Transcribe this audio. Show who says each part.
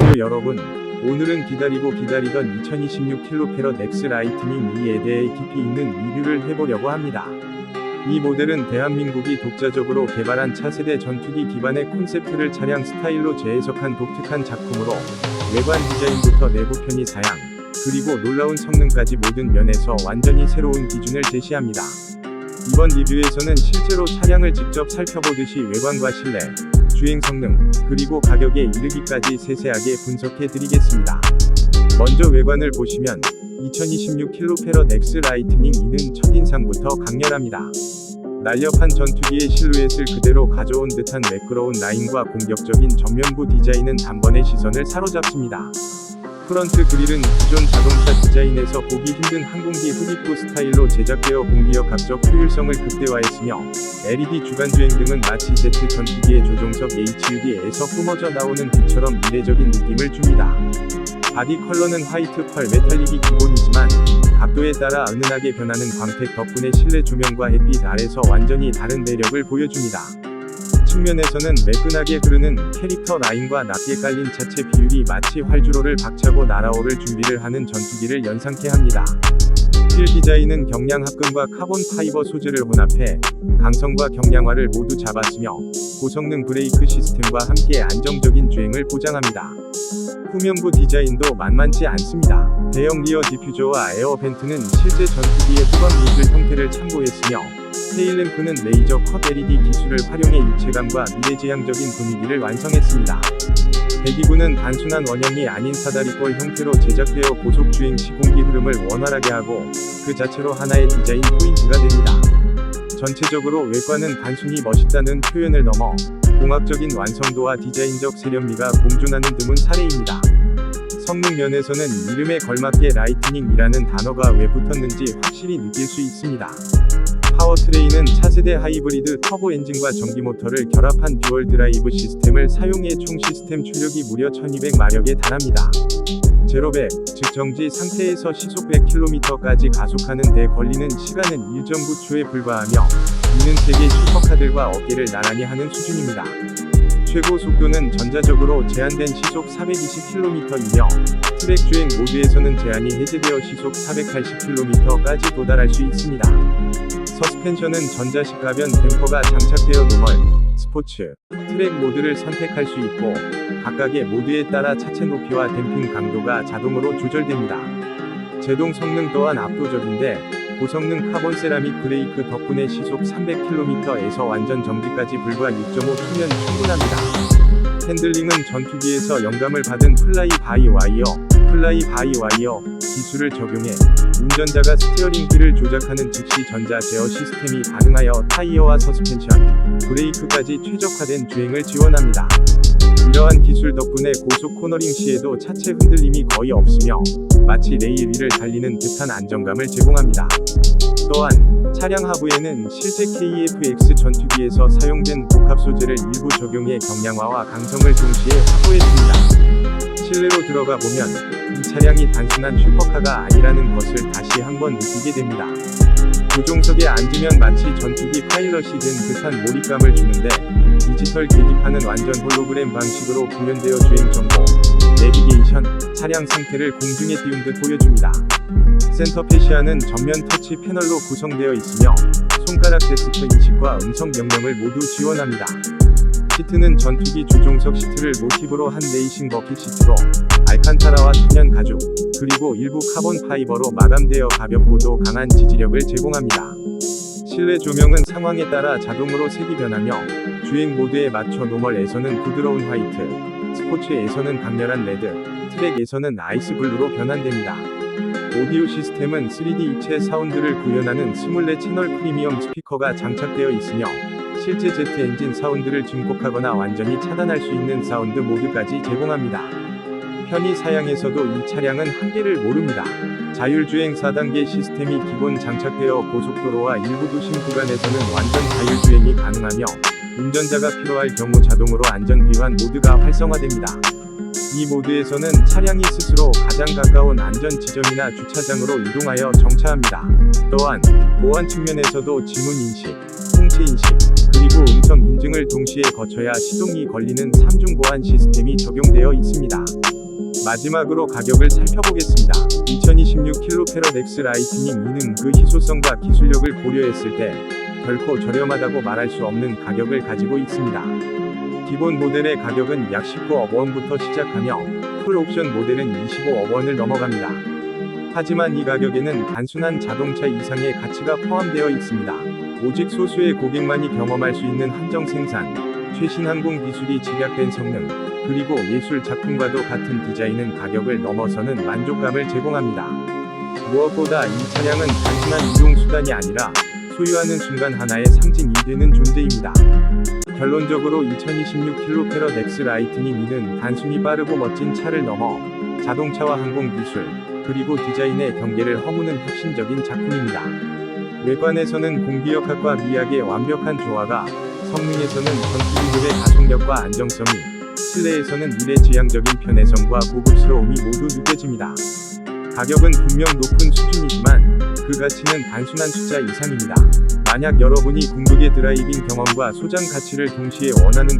Speaker 1: 안녕하세요 여러분. 오늘은 기다리고 기다리던 2026 킬로페럿 X 라이트닝 2에 대해 깊이 있는 리뷰를 해보려고 합니다. 이 모델은 대한민국이 독자적으로 개발한 차세대 전투기 기반의 콘셉트를 차량 스타일로 재해석한 독특한 작품으로 외관 디자인부터 내부 편의 사양, 그리고 놀라운 성능까지 모든 면에서 완전히 새로운 기준을 제시합니다. 이번 리뷰에서는 실제로 차량을 직접 살펴보듯이 외관과 실내, 주행 성능, 그리고 가격에 이르기까지 세세하게 분석해 드리겠습니다. 먼저 외관을 보시면 2026 킬로페럿 X 라이트닝 2는 첫인상부터 강렬합니다. 날렵한 전투기의 실루엣을 그대로 가져온 듯한 매끄러운 라인과 공격적인 전면부 디자인은 단번에 시선을 사로잡습니다. 프런트 그릴은 기존 자동차 디자인에서 보기 힘든 항공기 흡입구 스타일로 제작되어 공기역 각적 효율성을 극대화했으며 LED 주간주행 등은 마치 제트 전투기의 조종석 HUD에서 뿜어져 나오는 빛처럼 이례적인 느낌을 줍니다. 바디 컬러는 화이트 펄 메탈릭이 기본이지만 각도에 따라 은은하게 변하는 광택 덕분에 실내 조명과 햇빛 아래서 완전히 다른 매력을 보여줍니다. 측면에서는 매끈하게 흐르는 캐릭터 라인과 낮게 깔린 차체 비율이 마치 활주로를 박차고 날아오를 준비를 하는 전투기를 연상케 합니다. 휠 디자인은 경량 합금과 카본 파이버 소재를 혼합해 강성과 경량화를 모두 잡았으며 고성능 브레이크 시스템과 함께 안정적인 주행을 보장합니다. 후면부 디자인도 만만치 않습니다. 대형 리어 디퓨저와 에어 벤트는 실제 전투기의 후방 모듈 형태를 참고했으며 테일램프는 레이저 컷 LED 기술을 활용해 입체감과 미래지향적인 분위기를 완성했습니다. 배기구는 단순한 원형이 아닌 사다리꼴 형태로 제작되어 고속 주행 시 공기 흐름을 원활하게 하고 그 자체로 하나의 디자인 포인트가 됩니다. 전체적으로 외관은 단순히 멋있다는 표현을 넘어 공학적인 완성도와 디자인적 세련미가 공존하는 드문 사례입니다. 성능 면에서는 이름에 걸맞게 라이트닝이라는 단어가 왜 붙었는지 확실히 느낄 수 있습니다. 파워트레인은 차세대 하이브리드 터보 엔진과 전기 모터를 결합한 듀얼 드라이브 시스템을 사용해 총 시스템 출력이 무려 1200마력에 달합니다. 제로백, 즉 정지 상태에서 시속 100km까지 가속하는 데 걸리는 시간은 1.9초에 불과하며 이는 세계 슈퍼카들과 어깨를 나란히 하는 수준입니다. 최고 속도는 전자적으로 제한된 시속 420km이며 트랙 주행 모드에서는 제한이 해제되어 시속 480km까지 도달할 수 있습니다. 서스펜션은 전자식 가변 댐퍼가 장착되어 노멀, 스포츠, 트랙 모드를 선택할 수 있고 각각의 모드에 따라 차체 높이와 댐핑 강도가 자동으로 조절됩니다. 제동 성능 또한 압도적인데 고성능 카본 세라믹 브레이크 덕분에 시속 300km에서 완전 정지까지 불과 6.5초면 충분합니다. 핸들링은 전투기에서 영감을 받은 플라이 바이 와이어, 플라이 바이 와이어 기술을 적용해 운전자가 스티어링 휠을 조작하는 즉시 전자 제어 시스템이 반응하여 타이어와 서스펜션, 브레이크까지 최적화된 주행을 지원합니다. 이러한 기술 덕분에 고속 코너링 시에도 차체 흔들림이 거의 없으며 마치 레일 위를 달리는 듯한 안정감을 제공합니다. 또한 차량 하부에는 실제 KF-X 전투기에서 사용된 복합 소재를 일부 적용해 경량화와 강성을 동시에 확보했습니다. 실내로 들어가 보면 이 차량이 단순한 슈퍼카가 아니라는 것을 다시 한번 느끼게 됩니다. 조종석에 앉으면 마치 전투기 파일럿이 된 듯한 몰입감을 주는데 디지털 계기판은 완전 홀로그램 방식으로 구현되어 주행 정보, 내비게이션, 차량 상태를 공중에 띄운 듯 보여줍니다. 센터 페시아는 전면 터치 패널로 구성되어 있으며 손가락 제스처 인식과 음성 명령을 모두 지원합니다. 시트는 전투기 조종석 시트를 모티브로 한 레이싱 버킷 시트로 알칸타라와 천연 가죽, 그리고 일부 카본 파이버로 마감되어 가볍고도 강한 지지력을 제공합니다. 실내 조명은 상황에 따라 자동으로 색이 변하며 주행 모드에 맞춰 노멀에서는 부드러운 화이트, 스포츠에서는 강렬한 레드, 트랙에서는 아이스 블루로 변환됩니다. 오디오 시스템은 3D 입체 사운드를 구현하는 스물레 채널 프리미엄 스피커가 장착되어 있으며 실제 제트 엔진 사운드를 증폭하거나 완전히 차단할 수 있는 사운드 모드까지 제공합니다. 편의 사양에서도 이 차량은 한계를 모릅니다. 자율주행 4단계 시스템이 기본 장착되어 고속도로와 일부 도심 구간에서는 완전 자율주행이 가능하며 운전자가 필요할 경우 자동으로 안전 귀환 모드가 활성화됩니다. 이 모드에서는 차량이 스스로 가장 가까운 안전 지점이나 주차장으로 이동하여 정차합니다. 또한 보안 측면에서도 지문 인식, 상체 인식, 그리고 음성 인증을 동시에 거쳐야 시동이 걸리는 3중 보안 시스템이 적용되어 있습니다. 마지막으로 가격을 살펴보겠습니다. 2026 킬로페럿 X 라이트닝 2는 그 희소성과 기술력을 고려했을 때 결코 저렴하다고 말할 수 없는 가격을 가지고 있습니다. 기본 모델의 가격은 약 19억 원부터 시작하며 풀 옵션 모델은 25억 원을 넘어갑니다. 하지만 이 가격에는 단순한 자동차 이상의 가치가 포함되어 있습니다. 오직 소수의 고객만이 경험할 수 있는 한정 생산, 최신 항공 기술이 집약된 성능, 그리고 예술 작품과도 같은 디자인은 가격을 넘어서는 만족감을 제공합니다. 무엇보다 이 차량은 단순한 이동 수단이 아니라 소유하는 순간 하나의 상징이 되는 존재입니다. 결론적으로 2026 킬로페럿 X 라이트닝 2는 단순히 빠르고 멋진 차를 넘어 자동차와 항공 기술, 그리고 디자인의 경계를 허무는 혁신적인 작품입니다. 외관에서는 공기역학과 미학의 완벽한 조화가, 성능에서는 전투기술의 가속력과 안정성이, 실내에서는 미래지향적인 편의성과 고급스러움이 모두 느껴집니다. 가격은 분명 높은 수준이지만 그 가치는 단순한 숫자 이상입니다. 만약 여러분이 궁극의 드라이빙 경험과 소장 가치를 동시에 원하는